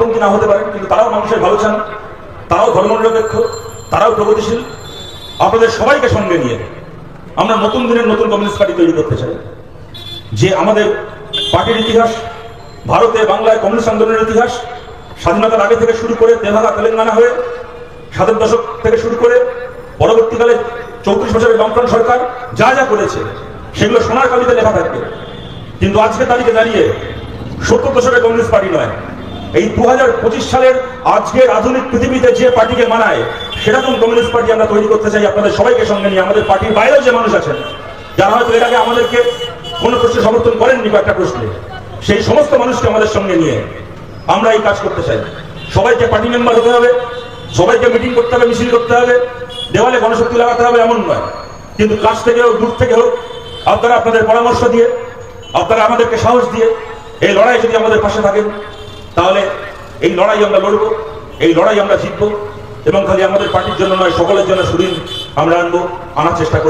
বামপন্থী না হতে পারেন কিন্তু তারাও মানুষের ভালো চান তারাও ধর্মনিরপেক্ষ, তারাও প্রগতিশীল। আপনাদের সবাইকে সঙ্গে নিয়ে আমরা নতুন দিনের নতুন কমিউনিস্ট পার্টি তৈরি করতে চাই। যে আমাদের পার্টির ইতিহাস, ভারতে বাংলায় কমিউনিস্ট আন্দোলনের ইতিহাস, স্বাধীনতার আগে থেকে শুরু করে তেভাগা তেলেঙ্গানা হয়ে সাতের দশক থেকে শুরু করে পরবর্তীকালে চৌত্রিশ বছরের বামফ্রন্ট সরকার যা যা করেছে, সেগুলো সোনার কালিতে লেখা থাকবে। কিন্তু আজকে তারিখে দাঁড়িয়ে সত্তর দশকের কমিউনিস্ট পার্টি নয় এই দু হাজার পঁচিশ সালের আজকের আধুনিক পৃথিবীতে যে পার্টিকে মানায় সেরকম কমিউনিস্ট পার্টি আমরা তৈরি করতে চাই, আপনাদের সবাইকে সঙ্গে নিয়ে। আমাদের পার্টির বাইরেও যে মানুষ আছেন, যারা হয়তো আগে আমাদেরকে কোনো প্রশ্নে সমর্থন করেননি কয়েকটা প্রশ্নে, সেই সমস্ত মানুষকে আমাদের সঙ্গে নিয়ে আমরা এই কাজ করতে চাই। সবাইকে পার্টি মেম্বার হতে হবে, সবাইকে মিটিং করতে হবে, মিছিল করতে হবে, দেওয়ালে গণশক্তি লাগাতে হবে এমন নয়। কিন্তু কাছ থেকে হোক, দূর থেকে হোক, আপনারা আপনাদের পরামর্শ দিয়ে, আপনারা আমাদেরকে সাহস দিয়ে এই লড়াই যদি আমাদের পাশে থাকেন তাহলে এই লড়াই আমরা লড়বো, এই লড়াই আমরা জিতবো এবং খালি আমাদের পার্টির জন্য নয়, সকলের জন্য সুদিন আমরা আনব, আনার চেষ্টা